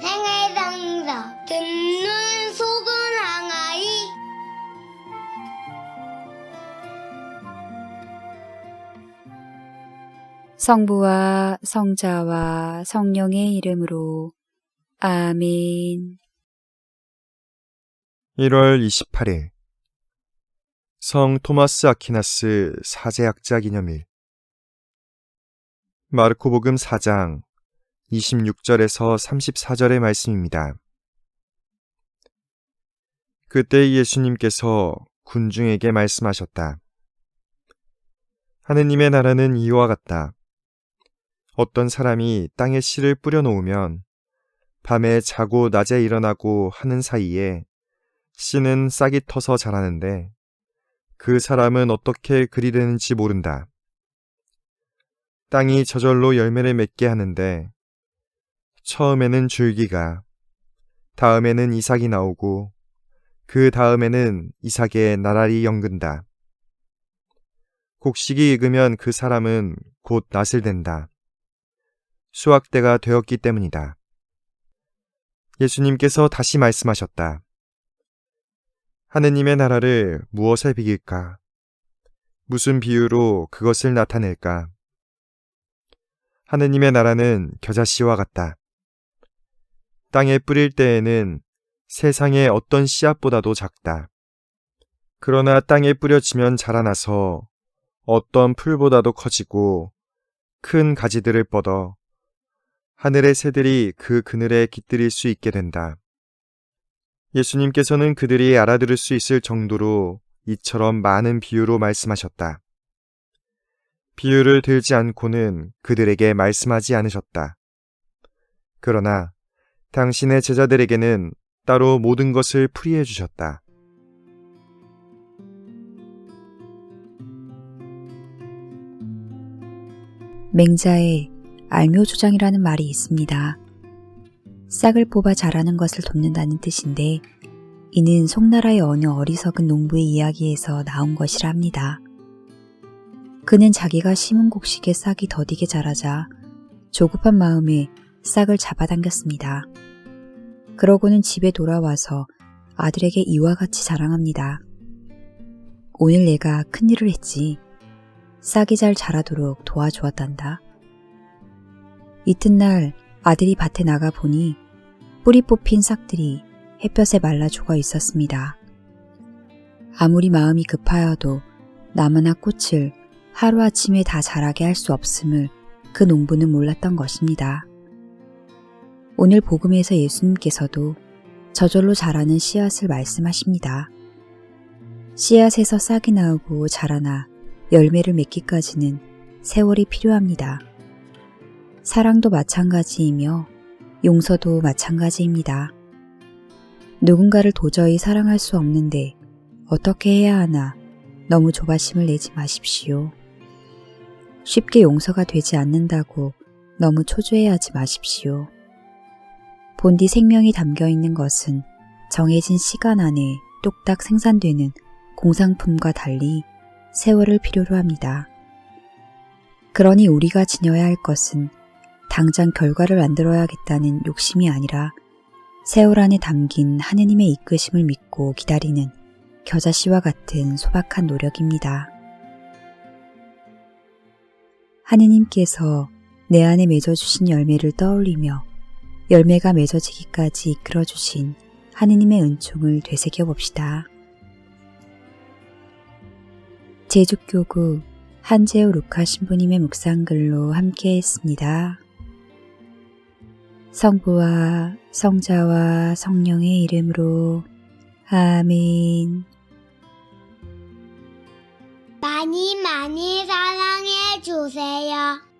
생애상사. 듣는 속은 항아리. 성부와 성자와 성령의 이름으로. 아멘. 1월 28일. 성 토마스 아퀴나스 사제학자 기념일. 마르코복음 4장 26절에서 34절의 말씀입니다. 그때 예수님께서 군중에게 말씀하셨다. 하느님의 나라는 이와 같다. 어떤 사람이 땅에 씨를 뿌려 놓으면 밤에 자고 낮에 일어나고 하는 사이에 씨는 싹이 터서 자라는데 그 사람은 어떻게 그리 되는지 모른다. 땅이 저절로 열매를 맺게 하는데 처음에는 줄기가, 다음에는 이삭이 나오고 그 다음에는 이삭의 나랄이 연근다. 곡식이 익으면 그 사람은 곧 낫을 된다. 수확 때가 되었기 때문이다. 예수님께서 다시 말씀하셨다. 하느님의 나라를 무엇에 비길까? 무슨 비유로 그것을 나타낼까? 하느님의 나라는 겨자씨와 같다. 땅에 뿌릴 때에는 세상의 어떤 씨앗보다도 작다. 그러나 땅에 뿌려지면 자라나서 어떤 풀보다도 커지고 큰 가지들을 뻗어 하늘의 새들이 그 그늘에 깃들일 수 있게 된다. 예수님께서는 그들이 알아들을 수 있을 정도로 이처럼 많은 비유로 말씀하셨다. 비유를 들지 않고는 그들에게 말씀하지 않으셨다. 그러나 당신의 제자들에게는 따로 모든 것을 풀이해 주셨다. 맹자에 알묘조장이라는 말이 있습니다. 싹을 뽑아 자라는 것을 돕는다는 뜻인데 이는 송나라의 어느 어리석은 농부의 이야기에서 나온 것이라 합니다. 그는 자기가 심은 곡식에 싹이 더디게 자라자 조급한 마음에 싹을 잡아당겼습니다. 그러고는 집에 돌아와서 아들에게 이와 같이 자랑합니다. 오늘 내가 큰일을 했지. 싹이 잘 자라도록 도와주었단다. 이튿날 아들이 밭에 나가 보니 뿌리 뽑힌 싹들이 햇볕에 말라 죽어 있었습니다. 아무리 마음이 급하여도 나무나 꽃을 하루아침에 다 자라게 할 수 없음을 그 농부는 몰랐던 것입니다. 오늘 복음에서 예수님께서도 저절로 자라는 씨앗을 말씀하십니다. 씨앗에서 싹이 나오고 자라나 열매를 맺기까지는 세월이 필요합니다. 사랑도 마찬가지이며 용서도 마찬가지입니다. 누군가를 도저히 사랑할 수 없는데 어떻게 해야 하나 너무 조바심을 내지 마십시오. 쉽게 용서가 되지 않는다고 너무 초조해하지 마십시오. 본디 생명이 담겨 있는 것은 정해진 시간 안에 뚝딱 생산되는 공상품과 달리 세월을 필요로 합니다. 그러니 우리가 지녀야 할 것은 당장 결과를 만들어야겠다는 욕심이 아니라 세월 안에 담긴 하느님의 이끄심을 믿고 기다리는 겨자씨와 같은 소박한 노력입니다. 하느님께서 내 안에 맺어주신 열매를 떠올리며 열매가 맺어지기까지 이끌어 주신 하느님의 은총을 되새겨 봅시다. 제주교구 한재호 루카 신부님의 묵상글로 함께 했습니다. 성부와 성자와 성령의 이름으로 아멘. 많이 많이 사랑해 주세요.